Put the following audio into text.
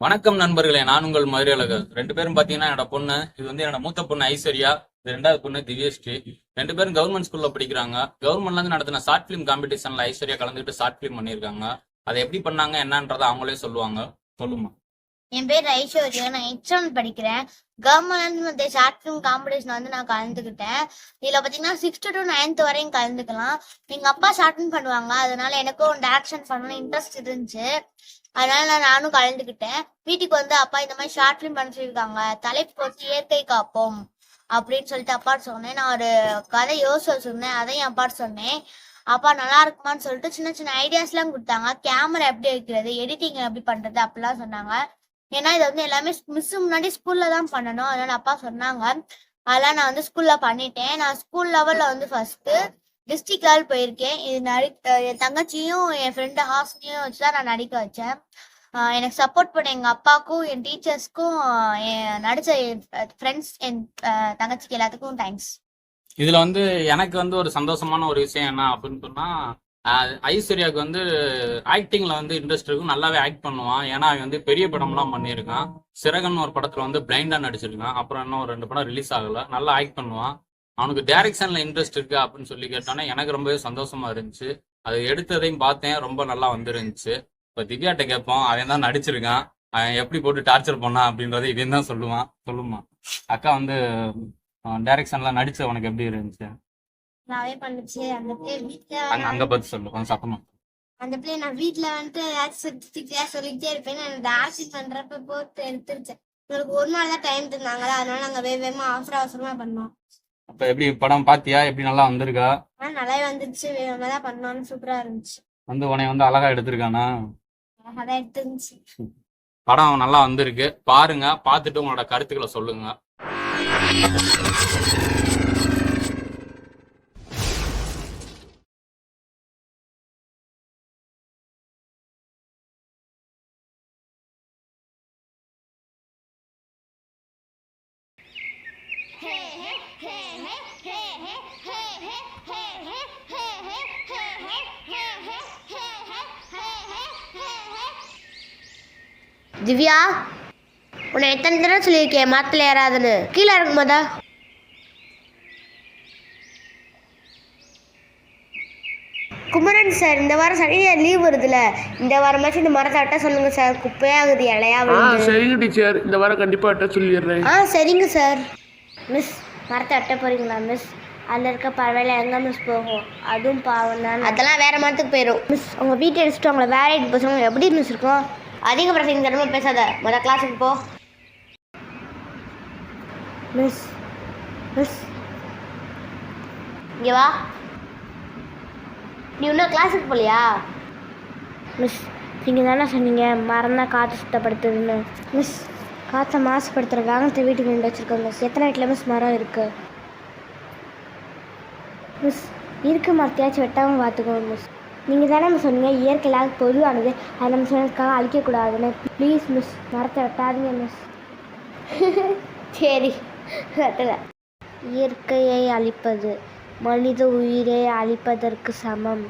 வணக்கம் நண்பர்களே நான் உங்கள் மதுரை அழகர். ரெண்டு பேரும் பாத்தீங்கன்னா என்னோட பொண்ணு இது வந்து என்னோட மூத்த பொண்ணு ஐஸ்வர்யா இது ரெண்டாவது பொண்ணு திவ்யஸ்ரீ ரெண்டு பேரும் கவர்மெண்ட் ஸ்கூல்ல படிக்கிறாங்க. கவர்மெண்ட்ல இருந்து நடத்தின ஷார்ட் பிலிம் காம்படிஷன்ல ஐஸ்வர்யா கலந்துட்டு ஷார்ட் பிலிம் பண்ணியிருக்காங்க. அதை எப்படி பண்ணாங்க என்னன்றதை அவங்களே சொல்லுவாங்க. சொல்லுமா? என் பேர் ஐஸ்வர்யா. நான் எக்ஸாம் படிக்கிறேன். கவர்மெண்ட் ஷார்ட் ஃபிலிம் காம்படிஷன் வந்து நான் கலந்துக்கிட்டேன். இதுல பாத்தீங்கன்னா சிக்ஸ்த் டு நைன்த் வரையும் கலந்துக்கலாம். எங்க அப்பா ஷார்ட் ஃபிலிம் பண்ணுவாங்க. அதனால எனக்கும் டேரக்ஷன் பண்ணணும் இன்ட்ரெஸ்ட் இருந்துச்சு. அதனால நான் நானும் கலந்துக்கிட்டேன். வீட்டுக்கு வந்து அப்பா இந்த மாதிரி ஷார்ட் ஃபிலிம் பண்ண சொல்லியிருக்காங்க. தலைப்பு போட்டு இயற்கை காப்போம் அப்படின்னு சொல்லிட்டு அப்பா சொன்னேன். நான் ஒரு கதை யோசிச்சு வச்சிருந்தேன். அதையும் அப்பா சொன்னேன். அப்பா நல்லா இருக்குமான்னு சொல்லிட்டு சின்ன சின்ன ஐடியாஸ் எல்லாம் கொடுத்தாங்க. கேமரா எப்படி வைக்கிறது எடிட்டிங் எப்படி பண்றது அப்படிலாம் சொன்னாங்க. ஏன்னா இது வந்து எல்லாமே மிஸ் முன்னாடி ஸ்கூல்ல தான் பண்ணணும். அதனால அப்பா சொன்னாங்க. அதெல்லாம் நான் வந்து ஸ்கூல்ல பண்ணிட்டேன். நான் ஸ்கூல் லெவல்ல வந்து ஃபர்ஸ்ட் டிஸ்ட்ரிக்ட் லெவல் போயிருக்கேன். இது நடி என் தங்கச்சியும் என் ஃப்ரெண்டு ஹாஸ்னியும் வச்சு தான் நான் நடிக்க வச்சேன். எனக்கு சப்போர்ட் பண்ண எங்க அப்பாவுக்கும் என் டீச்சர்ஸ்க்கும் என் நடிச்ச என் ஃப்ரெண்ட்ஸ் என் தங்கச்சிக்கு எல்லாத்துக்கும் தேங்க்ஸ் இதுல வந்து எனக்கு வந்து ஒரு சந்தோஷமான ஒரு விஷயம் என்ன அப்படின்னு சொன்னா ஐஸ்வர்யாவுக்கு வந்து ஆக்டிங்ல வந்து இன்ட்ரெஸ்ட் இருக்கும். நல்லாவே ஆக்ட் பண்ணுவான். ஏன்னா அவன் வந்து பெரிய படம்லாம் பண்ணியிருக்கான். சிறகன் ஒரு படத்துல வந்து பிளைண்டா நடிச்சிருக்கான். அப்புறம் இன்னும் ஒரு ரெண்டு படம் ரிலீஸ் ஆகல. நல்லா ஆக்ட் பண்ணுவான். அவனுக்கு டைரக்ஷன்ல இன்ட்ரெஸ்ட் இருக்கு அப்படின்னு சொல்லி கேட்டோன்னே எனக்கு ரொம்பவே சந்தோஷமா இருந்துச்சு. அது எடுத்ததையும் பார்த்தேன். ரொம்ப நல்லா வந்துருந்துச்சு. இப்போ திவ்யாட்ட கேட்போம். அவன் தான் நடிச்சிருக்கான். அவன் எப்படி போட்டு டார்ச்சர் பண்ணான் அப்படின்றத இவன் தான் சொல்லுவான். சொல்லுமா அக்கா வந்து டைரக்ஷன்லாம் நடிச்சு உனக்கு எப்படி இருந்துச்சு? நல்லாவே பண்ணுச்சு. அந்த பிள்ளை வீட்டுல அங்க பார்த்து சொல்லு. கொஞ்சம் சத்தமா. அந்த பிள்ளை நான் வீட்டுல வந்துட்டு ஆக்சிடென்ட்ஸுக்கிட்டே சொல்லிக்கிட்டே இருப்பேன் நான் இந்த ஆக்சிட் பண்றப்ப போட்டு எடுத்துருச்சேன். உங்களுக்கு ஒரு நாள் தான் டைம் தந்தாங்களா? அதனால நாங்க வேக வேகமா அவசர அவசரமா பண்ணோம். அப்ப எப்படி படம் பாத்தியா? எப்படி நல்லா வந்திருக்கா? ஆனா நல்லாவே வந்துருச்சு. வேகமா தான் பண்ணோம்னு சூப்பரா இருந்துச்சு. வந்து உன்னை வந்து அழகா எடுத்திருக்கானா? அழகா எடுத்துருந்துச்சு. படம் நல்லா வந்திருக்கு. பாருங்க. பார்த்துட்டு உங்களோட கருத்துக்களை சொல்லுங்க. திவ்யா உன்னை எத்தனை தடவை சொல்லியிருக்கேன் மரத்தில் ஏறாதுன்னு. கீழே இறங்கும் போதா குமரன் சார் இந்த வாரம் சனி லீவ் வருதுல. இந்த வாரமாச்சும் இந்த மரத்தை வெட்ட சொல்லுங்க சார். குப்பையாகுது இலையா ஆ விழுந்து. சரிங்க டீச்சர். இந்த வாரம் கண்டிப்பாக அட்ட சொல்லிடுறேன். ஆ சரிங்க சார். மிஸ் மரத்தை வெட்ட போறீங்களா மிஸ்? அதில் இருக்க பறவைல எங்கே மிஸ் போகும்? அதுவும் பாவம் தான். அதெல்லாம் வேற மரத்துக்கு போயிடும் மிஸ் உங்க வீட்டை எடுத்துட்டு உங்களை வேற எடுத்து பசங்க எப்படி மிஸ் இருக்கும்? அதிக பிரசங்க தரமா பேசாத. மொதல் கிளாஸுக்கு போ. மிஸ் மிஸ் இங்கே வா. நீ இன்னும் கிளாஸுக்கு போகலையா? மிஸ் நீங்கள் தானே சொன்னீங்க தான் காற்று சுத்தப்படுத்துதுன்னு. மிஸ் காற்றை மாசுபடுத்துகிற வாகனத்தை வீட்டுக்கு நின்று வச்சுருக்கோம் மிஸ் எத்தனை வீட்டில் மிஸ் மரம் இருக்குது மிஸ் இருக்கு மரத்தையாச்சும் வெட்டாமல் பார்த்துக்கோங்க மிஸ் நீங்கள் தானே மிஸ் சொன்னீங்க இயற்கையாக பொதுவானது அதை நம்ம சொன்னதுக்காக அழிக்கக்கூடாதுன்னு. ப்ளீஸ் மிஸ் மரத்தை வெட்டாதீங்க மிஸ் சரி வெட்டலை இயற்கையை அழிப்பது மனித உயிரை அழிப்பதற்கு சமம்.